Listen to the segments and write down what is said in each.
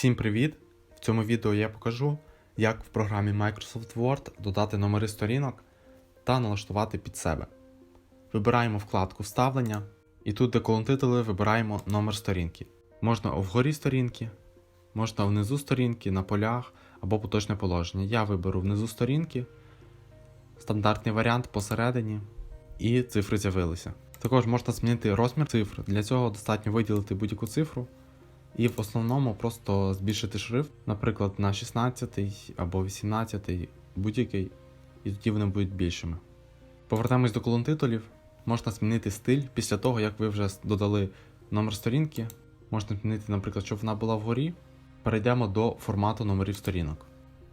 Всім привіт! В цьому відео я покажу, як в програмі Microsoft Word додати номери сторінок та налаштувати під себе. Вибираємо вкладку Вставлення і тут, де колон титули, вибираємо номер сторінки. Можна вгорі сторінки, можна внизу сторінки, на полях або поточне положення. Я виберу внизу сторінки, стандартний варіант посередині, і цифри з'явилися. Також можна змінити розмір цифр. Для цього достатньо виділити будь-яку цифру. І в основному просто збільшити шрифт, наприклад, на 16 або 18, будь-який, і тоді вони будуть більшими. Повертаємось до колон титулів. Можна змінити стиль після того, як ви вже додали номер сторінки. Можна змінити, наприклад, щоб вона була вгорі. Перейдемо до формату номерів сторінок.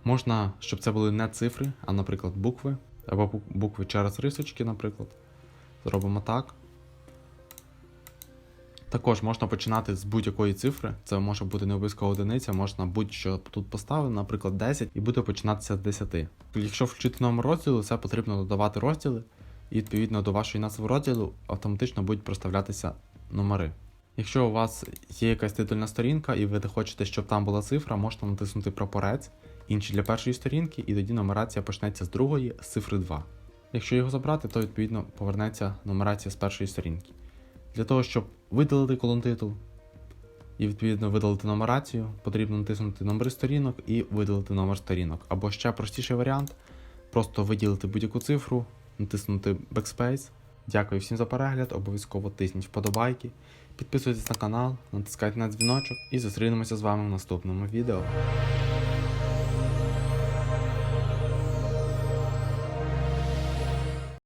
Можна, щоб це були не цифри, а, наприклад, букви, або букви через рисочки, наприклад. Зробимо так. Також можна починати з будь-якої цифри. Це може бути не обов'язково одиниця, можна будь-що тут поставити, наприклад, 10, і буде починатися з 10. Якщо включити номер розділу, це потрібно додавати розділи, і відповідно до вашої назви розділу автоматично будуть проставлятися номери. Якщо у вас є якась титульна сторінка і ви не хочете, щоб там була цифра, можна натиснути прапорець, інший для першої сторінки, і тоді нумерація почнеться з другої з цифри 2. Якщо його забрати, то відповідно повернеться нумерація з першої сторінки. Для того, щоб видалити колон титул і відповідно видалити нумерацію, потрібно натиснути номери сторінок і видалити номер сторінок. Або ще простіший варіант просто виділити будь-яку цифру, натиснути Backspace. Дякую всім за перегляд, обов'язково тисніть вподобайки, підписуйтесь на канал, натискайте на дзвіночок і зустрінемося з вами в наступному відео.